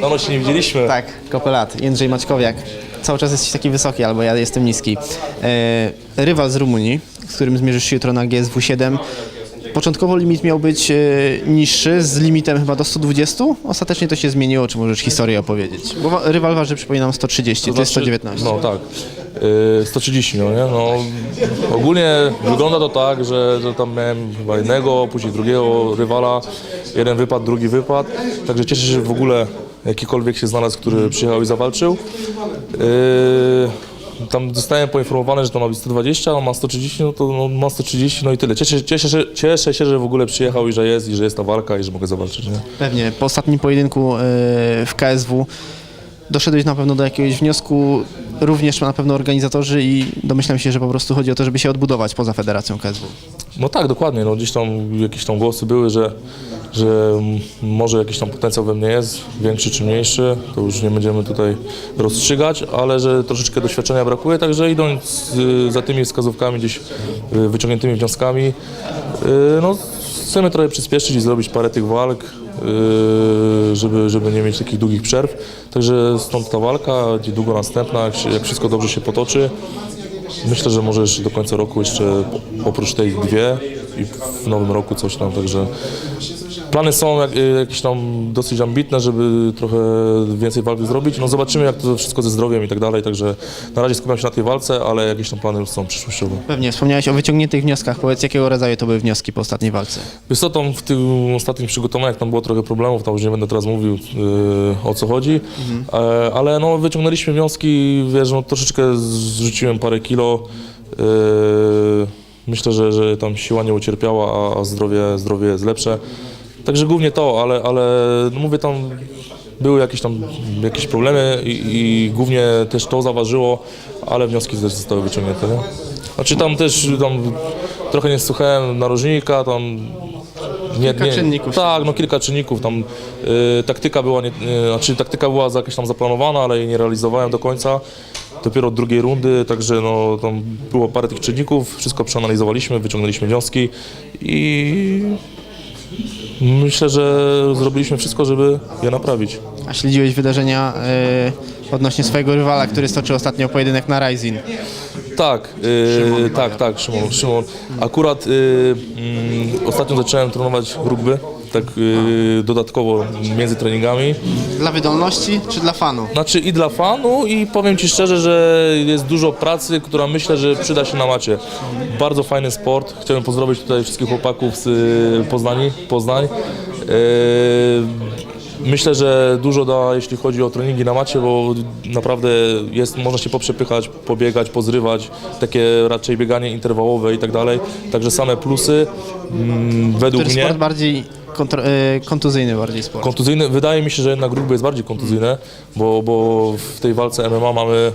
No, no się nie widzieliśmy. Tak, kopelat, Jędrzej Maćkowiak. Cały czas jesteś taki wysoki, albo ja jestem niski. E, rywal z Rumunii, z którym zmierzysz się jutro na GSW 7. Początkowo limit miał być e, niższy, z limitem chyba do 120. Ostatecznie to się zmieniło, czy możesz historię opowiedzieć? Bo wa- rywal waży, przypominam, 130, to jest Znaczy, 119. No tak. Yy, 130 no nie? No, ogólnie wygląda to tak, że, że tam miałem chyba jednego, później drugiego rywala. Jeden wypad, drugi wypad. Także cieszę się że w ogóle jakikolwiek się znalazł, który przyjechał i zawalczył. Yy, tam zostałem poinformowany, że to ma być 120, a ma 130, no to no, ma 130, no i tyle. Cieszę, cieszę, się- cieszę się, że w ogóle przyjechał i że jest, i że jest ta walka i że mogę zawalczyć. Nie? Pewnie. Po ostatnim pojedynku e, w KSW doszedłeś na pewno do jakiegoś wniosku, również na pewno organizatorzy i domyślam się, że po prostu chodzi o to, żeby się odbudować poza Federacją KSW. No tak, dokładnie. No, gdzieś tam jakieś tam głosy były, że, że może jakiś tam potencjał we mnie jest, większy czy mniejszy, to już nie będziemy tutaj rozstrzygać, ale że troszeczkę doświadczenia brakuje, także idąc y, za tymi wskazówkami, gdzieś y, wyciągniętymi wnioskami, y, no chcemy trochę przyspieszyć i zrobić parę tych walk, żeby, żeby nie mieć takich długich przerw. Także stąd ta walka, niedługo następna, jak wszystko dobrze się potoczy. Myślę, że może jeszcze do końca roku jeszcze oprócz tej dwie i w nowym roku coś tam, także plany są jak, jakieś tam dosyć ambitne, żeby trochę więcej walk zrobić. No zobaczymy jak to wszystko ze zdrowiem i tak dalej, także na razie skupiam się na tej walce, ale jakieś tam plany już są przyszłościowe. Pewnie, wspomniałeś o wyciągniętych wnioskach. Powiedz, jakiego rodzaju to były wnioski po ostatniej walce? Wiesz co, tam w tym ostatnim przygotowaniach tam było trochę problemów, tam już nie będę teraz mówił yy, o co chodzi, e, ale no wyciągnęliśmy wnioski, wiesz, no troszeczkę zrzuciłem parę kilo, yy, myślę, że, że tam siła nie ucierpiała, a, zdrowie, zdrowie jest lepsze, także głównie to, ale, ale no mówię tam były jakieś tam jakieś problemy i, i głównie też to zaważyło, ale wnioski też zostały wyciągnięte. Nie? Znaczy tam też tam trochę nie słuchałem narożnika, tam nie, Kilka czynników się Tak, no kilka czynników. Tam y, taktyka była, nie, y, znaczy taktyka była jakaś tam zaplanowana, ale jej nie realizowałem do końca. Dopiero od drugiej rundy, także no, tam było parę tych czynników, wszystko przeanalizowaliśmy, wyciągnęliśmy wnioski i myślę, że zrobiliśmy wszystko, żeby je naprawić. A śledziłeś wydarzenia e, odnośnie swojego rywala, który stoczył ostatnio pojedynek na Rising. Tak, y, tak, tak, Szymon. Szymon. Akurat y, mm, ostatnio zacząłem trenować rugby, tak y, dodatkowo między treningami. Dla wydolności czy dla fanu? Znaczy i dla fanu i powiem Ci szczerze, że jest dużo pracy, która myślę, że przyda się na macie. Bardzo fajny sport. Chciałbym pozdrowić tutaj wszystkich chłopaków z y, Poznani, Poznań. Y, Myślę, że dużo da, jeśli chodzi o treningi na macie, bo naprawdę jest, można się poprzepychać, pobiegać, pozrywać, takie raczej bieganie interwałowe i tak dalej. Także same plusy mm, według Który mnie. sport bardziej e, kontuzyjny bardziej sport. Kontuzyjny, wydaje mi się, że jednak rugby jest bardziej kontuzyjne, bo, bo w tej walce MMA mamy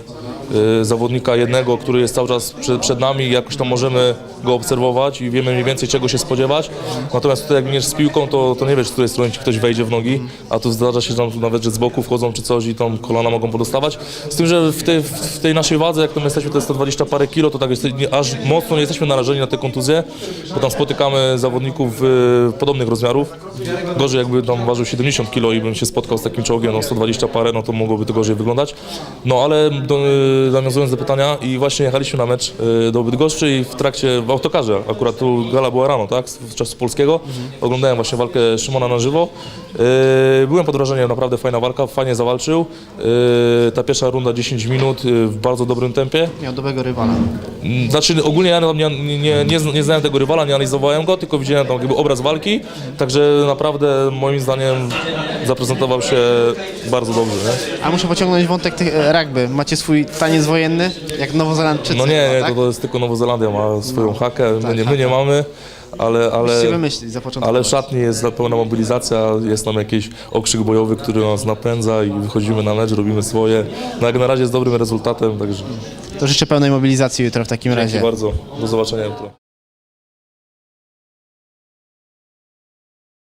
zawodnika jednego, który jest cały czas przed, nami jakoś tam możemy go obserwować i wiemy mniej więcej czego się spodziewać. Natomiast tutaj jak biegniesz z piłką, to, to nie wiesz, z której strony ci ktoś wejdzie w nogi, a tu zdarza się tam nawet, że z boku wchodzą czy coś i tam kolana mogą podostawać. Z tym, że w tej, w tej naszej wadze, jak tam jesteśmy, to jest 120 parę kilo, to tak jest, nie, aż mocno nie jesteśmy narażeni na te kontuzje, bo tam spotykamy zawodników y, podobnych rozmiarów. Gorzej jakby tam ważył 70 kg i bym się spotkał z takim czołgiem, no 120 parę, no to mogłoby to gorzej wyglądać. No ale do, y, nawiązując do pytania i właśnie jechaliśmy na mecz y, do Bydgoszczy i w trakcie, w autokarze, akurat tu gala była rano, tak, z czasu polskiego, oglądałem właśnie walkę Szymona na żywo. Y, byłem pod wrażeniem, naprawdę fajna walka, fajnie zawalczył. Y, ta pierwsza runda 10 minut w bardzo dobrym tempie. Miał dobrego rywala. Mm, Znaczy ogólnie ja nie, nie, nie, nie znałem tego rywala, nie analizowałem go, tylko widziałem tam jakby obraz walki, także naprawdę moim zdaniem zaprezentował się bardzo dobrze. Nie? A muszę pociągnąć wątek tych e, rugby. Macie swój taniec wojenny, jak Nowozelandczycy. No nie, nie tak? to, to jest tylko Nowa Zelandia ma swoją hakę, my nie, my nie mamy, ale, ale, Musicie wymyślić, zapoczątkować. ale w szatni jest pełna mobilizacja, jest tam jakiś okrzyk bojowy, który nas napędza i wychodzimy na mecz, robimy swoje. No jak na razie z dobrym rezultatem, także To życzę pełnej mobilizacji jutro w takim razie. dzięki bardzo, do zobaczenia jutro.